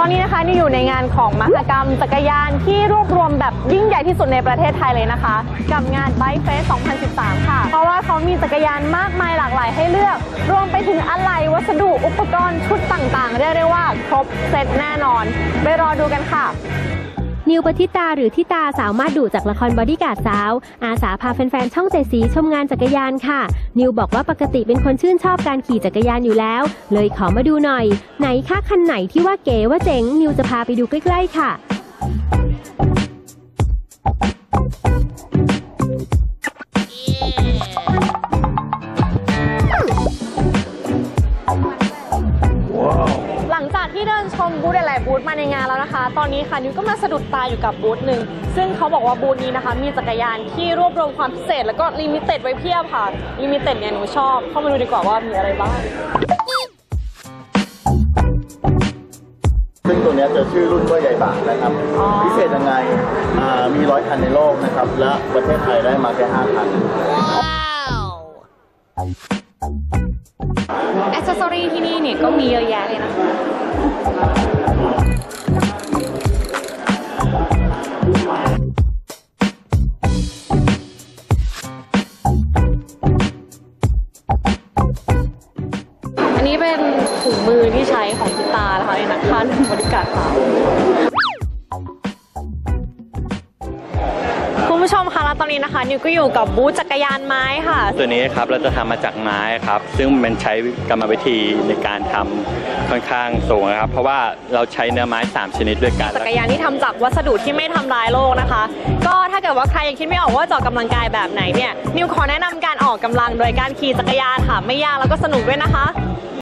ตอนนี้นะคะนี่อยู่ในงานของมหกรรมจักรยานที่รวบรวมแบบยิ่งใหญ่ที่สุดในประเทศไทยเลยนะคะ กับงานไบค์เฟส 2013 ค่ะ เพราะว่าเขามีจักรยานมากมายหลากหลายให้เลือก รวมไปถึงอะไหล่วัสดุอุปกรณ์ชุดต่างๆ เรียกได้ว่าครบเซตแน่นอน ไปรอดูกันค่ะ นิวปฏิตาหรือทิตาสาวมาดดุจากละครบอดี้การ์ดสาว อาสาพาแฟนๆ ช่องเจสีชมงานจักรยานค่ะ นิวบอกว่าปกติเป็นคนชื่นชอบการขี่จักรยานอยู่แล้ว เลยขอมาดูหน่อย ไหนคะคันไหนที่ว่าเก๋ว่าเจ๋งนิวจะพาไปดูใกล้ ๆ ค่ะ ที่เดินชมบูธหลาย ๆ บูธมาในงานแล้วนะคะ ตอนนี้ค่ะนิวก็มาสะดุดตาอยู่กับบูธหนึ่ง ซึ่งเขาบอกว่าบูธนี้นะคะ มีจักรยานที่รวบรวมความพิเศษ แล้วก็ลิมิเต็ดไว้เพียบค่ะ ลิมิเต็ดเนี่ยหนูชอบ เข้ามาดูดีกว่าว่ามีอะไรบ้าง ซึ่งตัวเนี้ยจะชื่อรุ่นว่าใหญ่บาทนะครับ อ๋อ พิเศษยังไงอ่ามีร้อยคันในโลกนะครับ และประเทศไทยได้มาแค่ห้าคัน แอคเซสซอรีที่นี่เนี่ยก็มีเยอะแยะเลยนะคะ นนี้เป็นถุงมือที่ใช้ของพิตานะคะในนักท่านบริการค่ะคุณผู้ชมคะแล้วตอนนี้นะคะ นิวก็อยู่กับบูธจักรยานไม้ค่ะ ตัวนี้ครับเราจะทำมาจากไม้ครับ ซึ่งมันใช้กรรมวิธีในการทำค่อนข้างสูงนะครับ เพราะว่าเราใช้เนื้อไม้ 3 ชนิดด้วยกัน จักรยานที่ทำจากวัสดุที่ไม่ทำร้ายโลกนะคะ ก็ถ้าเกิดว่าใครยังคิดไม่ออกว่าจะออกกำลังกายแบบไหนเนี่ยนิวขอแนะนำการออกกำลังโดยการขี่จักรยานค่ะไม่ยากแล้วก็สนุกด้วยนะคะ